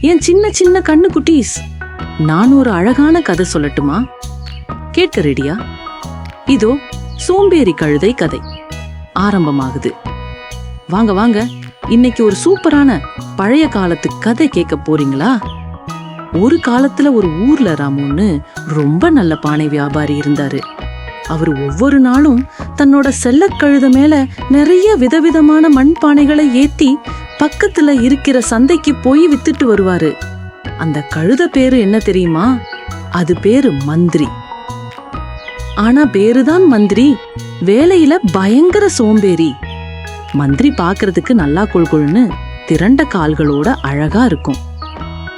என் சின்ன சின்ன கண்ணு குட்டீஸ் நான் ஒரு அழகான கதை சொல்லட்டுமா? கேட்க ரெடியா? இதோ சோம்பேறி கழுதை கதை. ஆரம்பமாகுது. வாங்க வாங்க. இன்னைக்கு ஒரு சூப்பரான பழைய காலத்து கதை கேட்க போறீங்களா? ஒரு காலத்துல ஒரு ஊர்ல ராமுன்னு ரொம்ப நல்ல பானை வியாபாரி இருந்தாரு. அவர் ஒவ்வொரு நாளும் தன்னோட செல்லக்கழுத மேல நிறைய விதவிதமான மண் பானைகளை ஏத்தி பக்கத்துல இருக்கிற சந்தைக்கு போய் வித்துட்டு வருவாரு. அந்த கழுத பேரு என்ன தெரியுமா? அது பேரு மந்திரி. ஆனா பேருதான் மந்திரி. வேலையில பயங்கர சோம்பேறி. மந்திரி பாக்குறதுக்கு நல்லா கொள்கொள்னு திரண்ட கால்களோட அழகா இருக்கும்.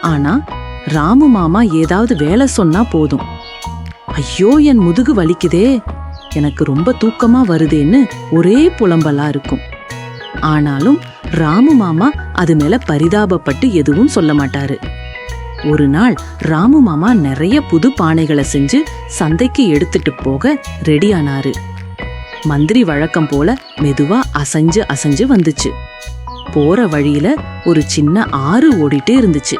ஆனா ராமு மாமா ஏதாவது வேலை சொன்னா போதும். ஐயோ என் முதுகு வலிக்குதே. எனக்கு ரொம்ப தூக்கமா வருதேன்னு ஒரே புலம்பலா இருக்கும். ஆனாலும் ராமு மாமா அது மேல பரிதாபப்பட்டு எதுவும் சொல்ல மாட்டாரு. ஒரு நாள் ராமு மாமா நிறைய புது பானைகளை செஞ்சு சந்தைக்கு எடுத்துட்டு போக ரெடியானாரு. மந்திரி வழக்கம் போல மெதுவா அசைஞ்சு அசைஞ்சு வந்துச்சு. போற வழியில ஒரு சின்ன ஆறு ஓடிட்டே இருந்துச்சு.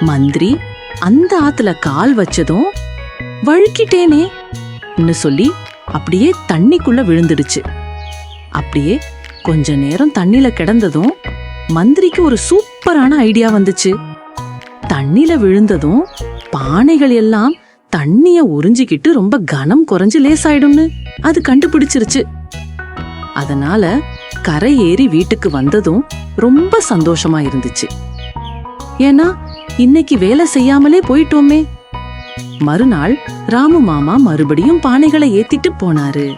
மந்திரி அந்த ஆத்துல கால் வச்சதும் வழுக்கிட்டேனே சொல்லி அப்படியே தண்ணிக்குள்ள விழுந்துடுச்சு. அப்படியே கொஞ்ச நேரம் தண்ணில கிடந்ததும் மந்திரிக்கு ஒரு சூப்பரான ஐடியா வந்துச்சு. தண்ணில விழுந்ததும் பானைகள் எல்லாம் தண்ணிய உறிஞ்சிக்கிட்டு ரொம்ப கனம் குறைஞ்சு லேசாயிடும்னு அது கண்டுபிடிச்சிருச்சு. அதனால கரை ஏறி வீட்டுக்கு வந்ததும் ரொம்ப சந்தோஷமா இருந்துச்சு. ஏன்னா இன்னைக்கு வேலை செய்யாமலே போயிட்டோமே. மறுநாள் ராமு மாமா மறுபடியும் பானைகளை ஏத்திட்டு போனாரு.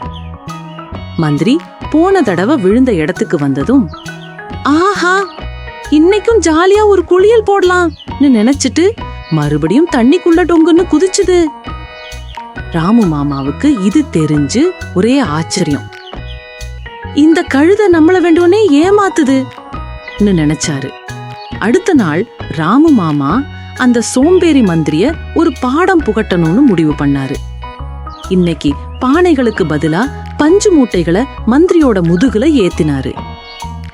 மந்திரி போன தடவை விழுந்த இடத்துக்கு வந்ததும் ஆஹா இன்னைக்கும் ஜாலியா ஒரு குளியல் போடலாம்னு நினைச்சிட்டு மறுபடியும் தண்ணிக்குள்ள டொங்குன்னு குதிச்சுது. ராமு மாமாவுக்கு இது தெரிஞ்சு ஒரே ஆச்சரியம். இந்த கழுத நம்மள வேண்டுவனே ஏமாத்துதுன்னு நினைச்சாரு. அடுத்த நாள் ராமு மாமா அந்த சோம்பேறி மந்திரிய ஒரு பாடம் புகட்டணும்னு முடிவு பண்ணாரு. இன்னைக்கு பானைகளுக்கு பதிலா பஞ்சு மூட்டைகளை மந்திரியோட முதுகுல ஏத்தினாரு.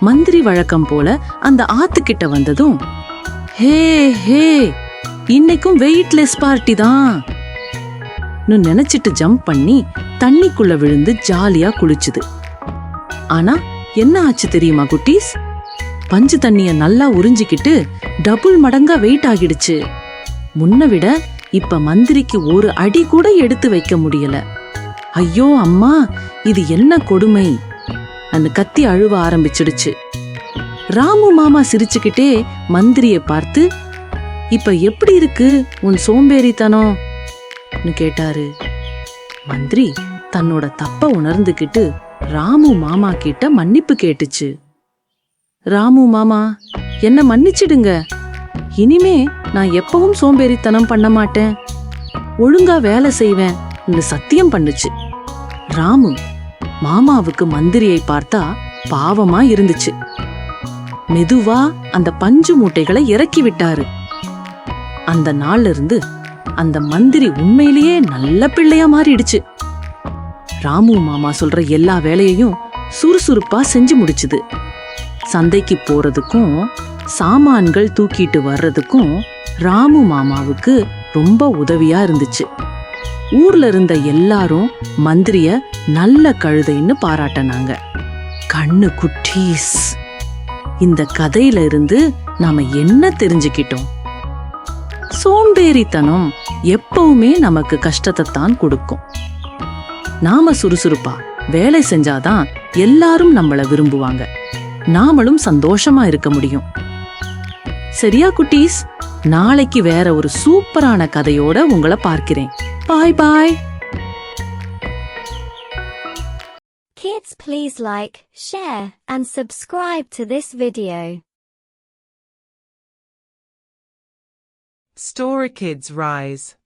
மந்திரி வழக்கம் போல அந்த ஆத்துக்கிட்ட வந்ததும் ஹே ஹே இன்னைக்கும் வெயிட்லெஸ் பார்ட்டி தான். நினைச்சிட்டு ஜம்ப் பண்ணி தண்ணிக்குள்ள விழுந்து ஜாலியா குளிச்சுது. ஆனா என்ன ஆச்சு தெரியுமா குட்டீஸ்? பஞ்சு தண்ணிய நல்லா உறிஞ்சிக்கிட்டு டபுள் மடங்கா வெயிட் ஆகிடுச்சு. முன்ன விட இப்ப மந்திரிக்கு ஒரு அடி கூட எடுத்து வைக்க முடியல. ஐயோ அம்மா இது என்ன கொடுமை? அந்த கத்தி அழுவ ஆரம்பிச்சிடுச்சு. ராமு மாமா சிரிச்சுக்கிட்டே மந்திரியை பார்த்து இப்ப எப்படி இருக்கு உன் சோம்பேறித்தனம்? கேட்டாரு. மந்திரி தன்னோட தப்ப உணர்ந்துகிட்டு ராமு மாமா கிட்ட மன்னிப்பு கேட்டுச்சு. ராமு மாமா என்ன மன்னிச்சிடுங்க. இனிமே நான் எப்பவும் சோம்பேறித்தனம் பண்ண மாட்டேன். ஒழுங்கா வேலை செய்வேன். சத்தியம் பண்ணுச்சு. ராமு மாமாவுக்கு மந்திரியை பார்த்தா பாவமா இருந்துச்சு. மெதுவா அந்த பஞ்சு மூட்டைகளை இறக்கி விட்டாரு. அந்த நாள்ல இருந்து அந்த மந்திரி உண்மையிலேயே நல்ல பிள்ளையா மாறிடுச்சு. ராமு மாமா சொல்ற எல்லா வேலையையும் சுறுசுறுப்பா செஞ்சு முடிச்சுது. சந்தைக்கு போறதுக்கும் சாமான்கள் தூக்கிட்டு வர்றதுக்கும் ராமு மாமாவுக்கு ரொம்ப உதவியா இருந்துச்சு. ஊர்ல இருந்த எல்லாரும் மந்திரிய நல்ல கழுதைன்னு பாராட்டினாங்க. கண்ணு குட்டீஸ். இந்த கதையில இருந்து நாம என்ன தெரிஞ்சுக்கிட்டோம்? சோம்பேறித்தனம் எப்பவுமே நமக்கு கஷ்டத்தை தான் கொடுக்கும். நாம சுறுசுறுப்பா வேலை செஞ்சாதான் எல்லாரும் நம்மளை விரும்புவாங்க. நாமளும் சந்தோஷமா இருக்க முடியும். சரியா குட்டீஸ்? நாளைக்கு வேற ஒரு சூப்பரான கதையோட உங்களை பார்க்கிறேன். Bye bye. Kids please like, share and subscribe to this video. Story Kids Rise